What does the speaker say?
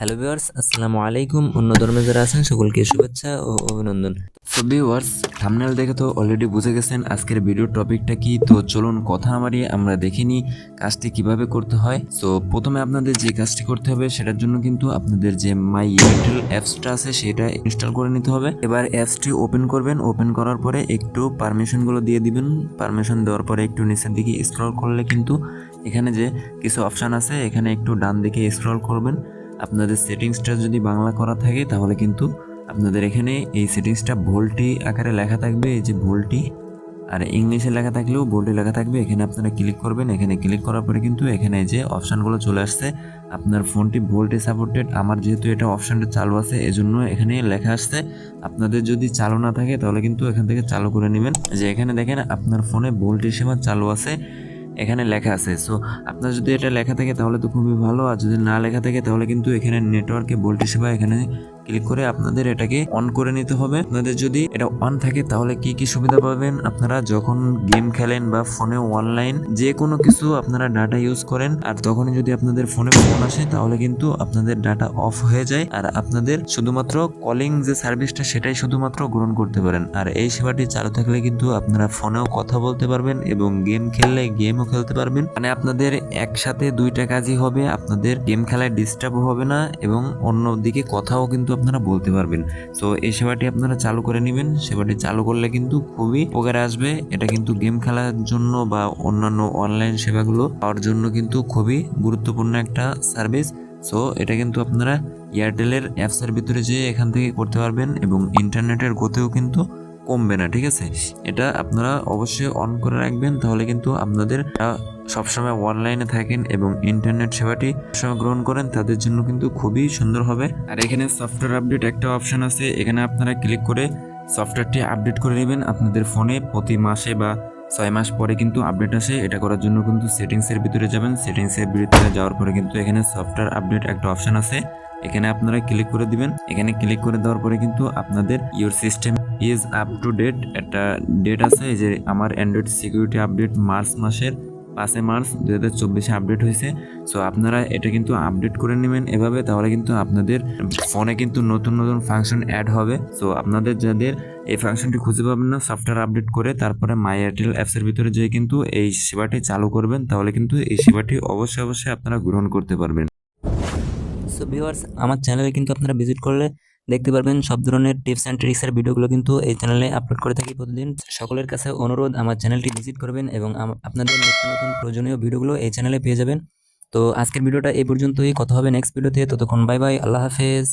Hello viewers আসসালামু আলাইকুম। অন্য ধর্মে যারা আছেন, সকলকে শুভেচ্ছা ও অভিনন্দন। সো ভিউয়ার্স থাম্বনেল দেখে তো অলরেডি বুঝে গেছেন আজকের ভিডিওর টপিকটা কি। তো চলুন কথা বাড়িয়ে আমরা দেখে নিই কাজটি কীভাবে করতে হয়। সো প্রথমে আপনাদের যে কাজটি করতে হবে, সেটার জন্য কিন্তু আপনাদের যে মাই এয়ারটেল অ্যাপসটা আছে, সেটা ইনস্টল করে নিতে হবে। এবার অ্যাপসটি ওপেন করবেন। ওপেন করার পরে একটু পারমিশনগুলো দিয়ে দিবেন। পারমিশন দেওয়ার পরে একটু নিচের দিকে স্ক্রল করলে কিন্তু এখানে যে কিছু অপশান আছে, এখানে একটু ডান দিকে স্ক্রল করবেন। আপনাদের সেটিংসটা যদি বাংলা করা থাকে, তাহলে কিন্তু আপনাদের এখানে এই সেটিংসটা ভোল্টি আকারে লেখা থাকবে, এই যে ভোল্টি আর ইংলিশে লেখা থাকলেও ভোল্টে লেখা থাকবে, এখানে আপনারা ক্লিক করবেন, এখানে ক্লিক করার পরে কিন্তু এখানে যে অপশানগুলো চলে আসছে, আপনার ফোনটি ভোল্টে সাপোর্টেড। আমার যেহেতু এটা অপশানটা চালু আছে, এজন্য এখানে লেখা আসছে, আপনাদের যদি চালু না থাকে, তাহলে কিন্তু এখান থেকে চালু করে নেবেন। যে এখানে দেখেন, আপনার ফোনে ভোল্টেজ সীমা চালু আছে এখানে লেখা আছে। সো আপনার যদি এটা লেখা থাকে তাহলে তো খুবই ভালো, আর যদি না লেখা থাকে তাহলে কিন্তু এখানে নেটওয়ার্কে ভোল্টেজ সেবা এখানে ক্লিক করে আপনাদের এটাকে অন করে নিতে হবে। আপনাদের যদি এটা অন থাকে, তাহলে কি কি সুবিধা পাবেন? আপনারা যখন গেম খেলেন বা ফোনে অনলাইন যে কোনো কিছু আপনারা ডাটা ইউজ করেন, আর তখনই যদি আপনাদের ফোনে ফোন আসে, তাহলে কিন্তু আপনাদের ডাটা অফ হয়ে যায়। আর আপনাদের শুধুমাত্র কলিং যে সার্ভিসটা সেটাই শুধুমাত্র গ্রহণ করতে পারেন। আর এই সেবাটি চালু থাকলে কিন্তু আপনারা ফোনেও কথা বলতে পারবেন এবং গেম খেললে গেমও খেলতে পারবেন। মানে আপনাদের একসাথে দুইটা কাজই হবে। আপনাদের গেম খেলায় ডিস্টার্বও হবে না এবং অন্যদিকে কথাও কিন্তু আপনারা বলতে পারবেন। সো এই সেবাটি আপনারা চালু করে নেবেন। সেবাটি চালু করলে কিন্তু খুবই উপকারে আসবে। এটা কিন্তু গেম খেলার জন্য বা অন্যান্য অনলাইন সেবাগুলো পাওয়ার জন্য কিন্তু খুবই গুরুত্বপূর্ণ একটা সার্ভিস। সো এটা কিন্তু আপনারা এয়ারটেলের অ্যাপসের ভিতরে যেয়ে এখান থেকে করতে পারবেন এবং ইন্টারনেটের গতেও কিন্তু কমবে না, ঠিক আছে? এটা আপনারা অবশ্যই অন করে রাখবেন, তাহলে কিন্তু আপনাদের সবসময় অনলাইনে থাকেন এবং ইন্টারনেট সেবাটি সবসময় গ্রহণ করেন, তাদের জন্য কিন্তু খুবই সুন্দর হবে। আর এখানে সফটওয়্যার আপডেট একটা অপশন আছে, এখানে আপনারা ক্লিক করে সফটওয়্যারটি আপডেট করে নেবেন। আপনাদের ফোনে প্রতি মাসে বা ছয় মাস পরে কিন্তু আপডেট আসে। এটা করার জন্য কিন্তু সেটিংসের ভিতরে যাবেন। সেটিংসের ভিতরে যাওয়ার পরে কিন্তু এখানে সফটওয়্যার আপডেট একটা অপশন আছে। এখানে আপনারা ক্লিক করে দিবেন। এখানে ক্লিক করে দেওয়ার পরে কিন্তু আপনাদের your system is up to date একটা ডেট আছে যে আমার অ্যান্ড্রয়েড সিকিউরিটি আপডেট মার্চ মাসের পাঁচে মার্চ দু হাজার চব্বিশে আপডেট হয়েছে। সো আপনারা এটা কিন্তু আপডেট করে নেবেন এভাবে, তাহলে কিন্তু আপনাদের ফোনে কিন্তু নতুন নতুন ফাংশন অ্যাড হবে। সো আপনাদের যাদের এই ফাংশনটি খুঁজে পাবেন না সফটওয়্যার আপডেট করে তারপরে মাই এয়ারটেল অ্যাপসের ভিতরে যেয়ে কিন্তু এই সেবাটি চালু করবেন, তাহলে কিন্তু এই সেবাটি অবশ্যই অবশ্যই আপনারা গ্রহণ করতে পারবেন। সো ভিউয়ার্স আমার চ্যানেলে কিন্তু আপনারা ভিজিট করলে দেখতে পারবেন সব ধরনের টিপস অ্যান্ড ট্রিক্সের ভিডিওগুলো কিন্তু এই চ্যানেলে আপলোড করে থাকি প্রতিদিন। সকলের কাছে অনুরোধ, আমার চ্যানেলটি ভিজিট করবেন এবং আপনাদের নিত্য নতুন প্রয়োজনীয় ভিডিওগুলো এই চ্যানেলে পেয়ে যাবেন। তো আজকের ভিডিওটা এই পর্যন্তই। কথা হবে নেক্সট ভিডিওতে ততক্ষণ বাই বাই। আল্লাহ হাফেজ।